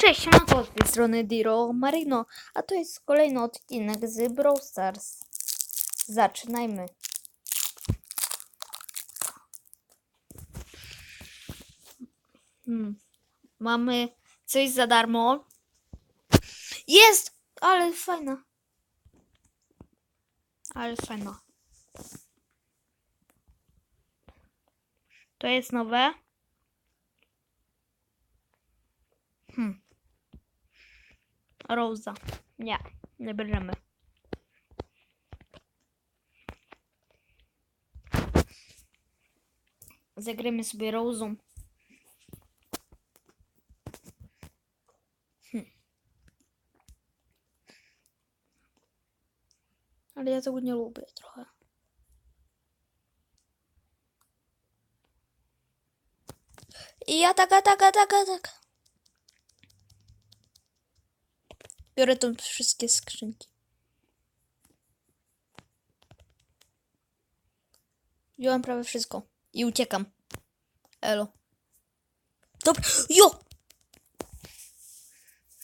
Cześć, Mako z tej strony Diro Marino, a to jest kolejny odcinek z Brawl Stars. Zaczynajmy. Hmm. Mamy coś za darmo. Jest! Ale fajna. Ale fajna. To jest nowe. Hmm. Rosa. Nie, nie bierzemy. Zagramy sobie Rosą. Hmm. Ale ja tego nie lubię trochę. I ja taka, taka, taka, Biorę tu wszystkie skrzynki. Wziąłem prawie wszystko. I uciekam. Elo. Dobra. Jo!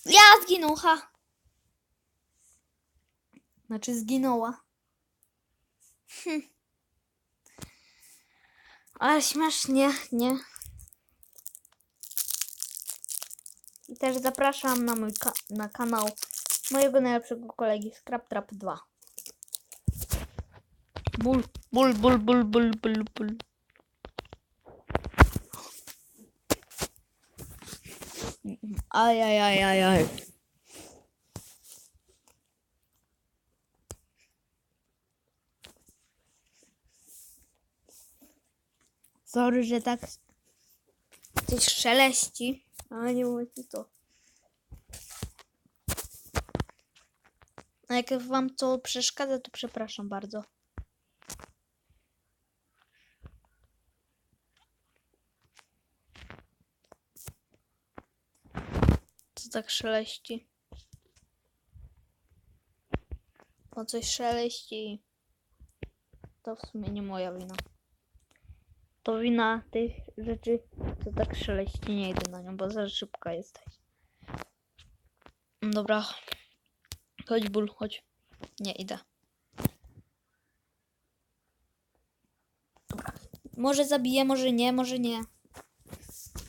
Ja zginął, ha! Znaczy zginęła. Hm. Ale śmiesznie, nie? I też zapraszam na mój ka- na kanał mojego najlepszego kolegi Scraptrap 2. Ból, ból, ból, ból, ból, ból, ból. Aj, aj, aj, aj, aj. Sorry, że tak coś szeleści, ale nie mówię to. A jak wam to przeszkadza, to przepraszam bardzo. Co tak szeleści? O coś szeleści. To w sumie nie moja wina. To wina tych rzeczy, co tak szeleści. Nie idę na nią, bo za szybka jesteś. Dobra. Chodź, ból, chodź. Nie, idę. Dobra. Może zabiję, może nie, może nie.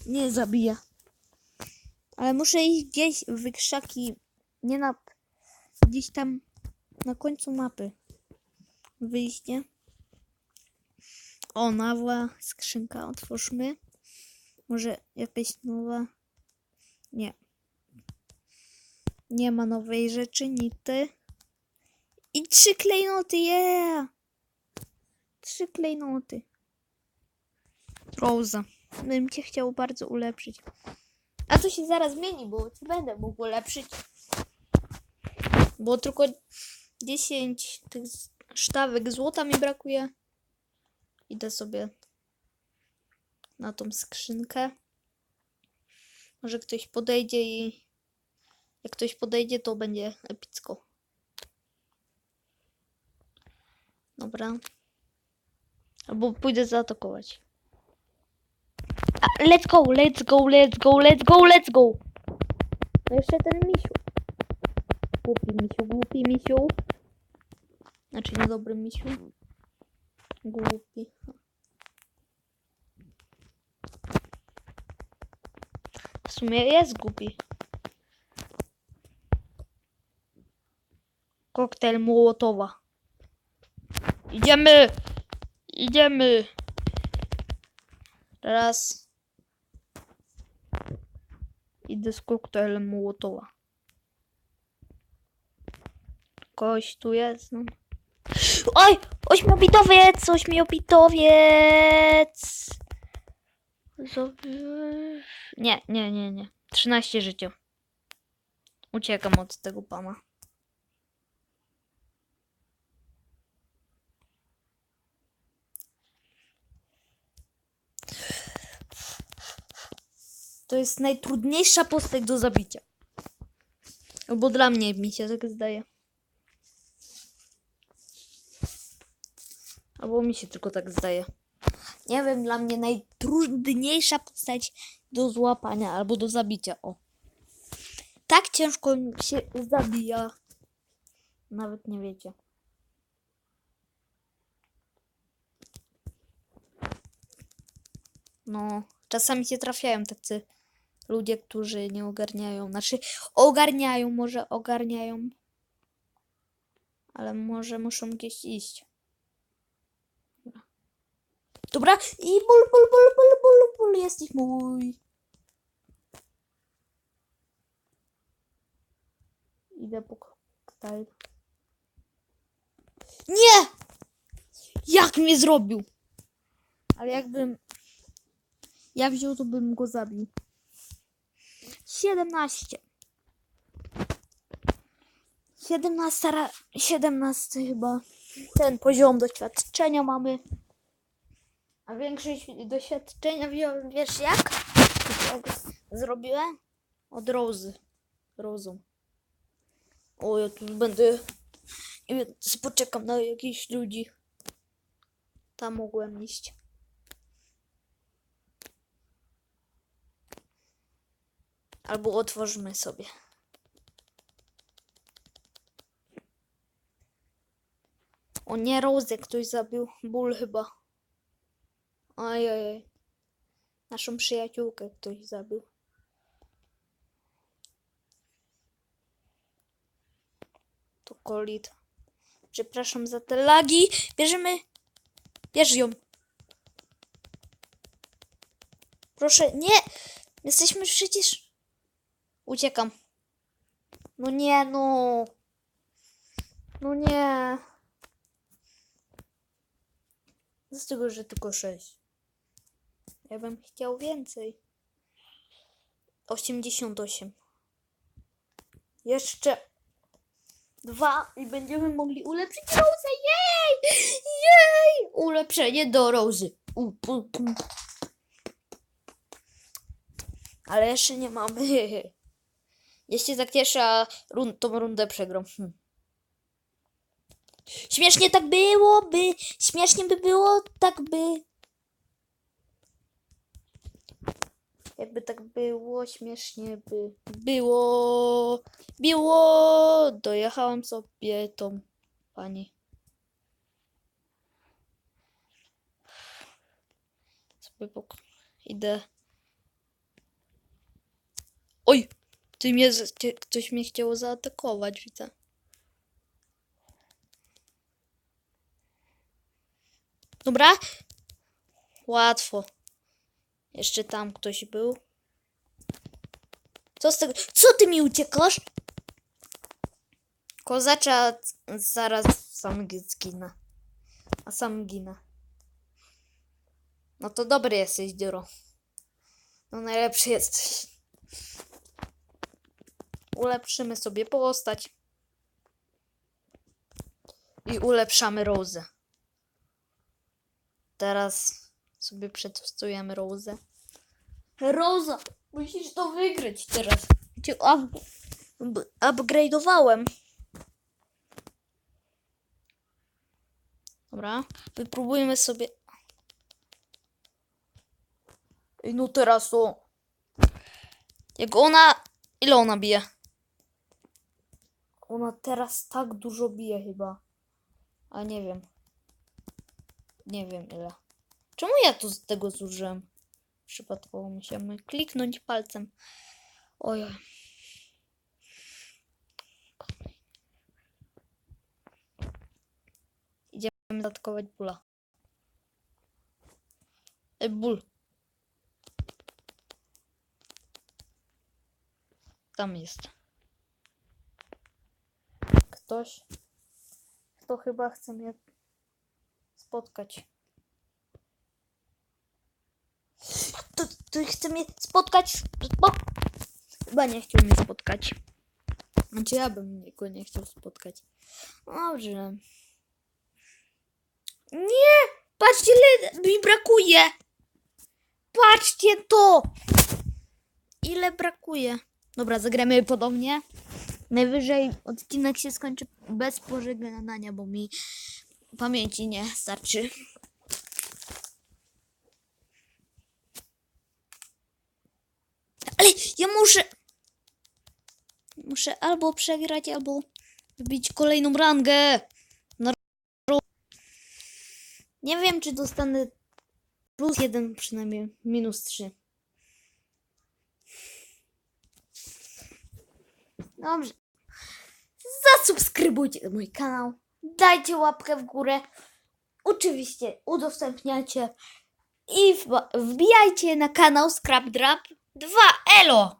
Nie zabiję. Ale muszę iść gdzieś w krzaki. Nie na... Gdzieś tam na końcu mapy. Wyjście. O, nowa skrzynka. Otwórzmy. Może jakaś nowa... Nie. Nie ma nowej rzeczy, nity. I trzy klejnoty, yeah! Trzy klejnoty. Rosa. Bym cię chciał bardzo ulepszyć. A to się zaraz zmieni, bo ci będę mógł ulepszyć. Bo tylko 10 tych sztabek złota mi brakuje. Idę sobie na tą skrzynkę. Może ktoś podejdzie i jak ktoś podejdzie, to będzie epicko. Dobra. Albo pójdę zaatakować. Let's go, let's go, let's go, let's go, let's go. No jeszcze ten misiu. Głupi misiu, głupi misiu. Znaczy niedobry misiu. Głupi. W sumie jest głupi. Koktajl Mołotowa. Idziemy! Idziemy! Teraz idę z koktajlem Mołotowa. Kogoś tu jest, no. Oj! Ośmiobitowiec! Ośmiobitowiec! Nie, nie, nie, nie. 13 życia. Uciekam od tego pana. To jest najtrudniejsza postać do zabicia. Albo dla mnie mi się tak zdaje. Albo mi się tylko tak zdaje. Nie wiem, dla mnie najtrudniejsza postać do złapania albo do zabicia. O. tak ciężko się zabija. Nawet nie wiecie. No, czasami się trafiają tacy ludzie, którzy nie ogarniają. Znaczy, ogarniają, może ogarniają. Ale może muszą gdzieś iść. Dobra. I ból, ból, ból, ból, ból, ból, jesteś mój. Idę po koktajl. Nie! Jak mnie zrobił? Ale jakbym ja wziął, to bym go zabił. 17. 17, ra- 17 chyba. Ten poziom doświadczenia mamy. A większość doświadczenia wiesz jak? Zrobiłem? Od Rozy. Rozą. O, ja tu będę... Wiem, poczekam na jakichś ludzi. Tam mogłem iść. Albo otworzymy sobie. O nie, Rozę ktoś zabił. Ból chyba. Ojej. Naszą przyjaciółkę ktoś zabił. To kolit. Przepraszam za te lagi. Bierzemy. Bierz ją. Proszę, nie! Jesteśmy przecież. Uciekam. No nie, no. No nie. Z tego, że tylko sześć. Ja bym chciał więcej. 88. Jeszcze dwa i będziemy mogli ulepszyć Rozę. Jej! Jej! Ulepszenie do Rozy. Ale jeszcze nie mamy. Jeśli tak cieszę, a run tą rundę przegram. Hm. Śmiesznie tak byłoby. Śmiesznie by było, tak by. Jakby tak było, śmiesznie by było. Było. Dojechałam sobie tą pani. Sobie idę. Oj! Ty mnie, ty, ktoś mnie chciał zaatakować, widzę. Dobra. Łatwo. Jeszcze tam ktoś był. Co z tego? Co ty mi uciekasz? Kozacza zaraz sam zginę. A sam ginę. No to dobry jesteś, Dziuro. No najlepszy jesteś. Ulepszymy sobie postać. I ulepszamy Rozę. Teraz sobie przetestujemy Rozę. Roza, musisz to wygrać teraz. Cię up upgrade'owałem. Dobra, wypróbujmy sobie. Ej, no teraz to. Jak ona. Ile ona bije? Ona teraz tak dużo bije chyba. A nie wiem. Nie wiem ile. Czemu ja tu z tego zużyłem? Przypadkowo musiałem kliknąć palcem. Ojoj. Idziemy zaatakować bóla. Ej, ból. Tam jest. Ktoś, kto chyba chce mnie spotkać. To chce mnie spotkać. Spo... Chyba nie chciał mnie spotkać. Znaczy ja bym go nie chciał spotkać. Dobrze. Nie! Patrzcie, ile mi brakuje! Patrzcie to! Ile brakuje? Dobra, zagramy podobnie. Najwyżej odcinek się skończy bez pożegnania, bo mi pamięci nie starczy. Ale ja muszę. Muszę albo przegrać, albo wbić kolejną rangę. Na Nie wiem, czy dostanę plus jeden, przynajmniej minus trzy. Dobrze. Zasubskrybujcie mój kanał. Dajcie łapkę w górę. Oczywiście udostępniajcie. I wbijajcie na kanał Scrap 2 Elo.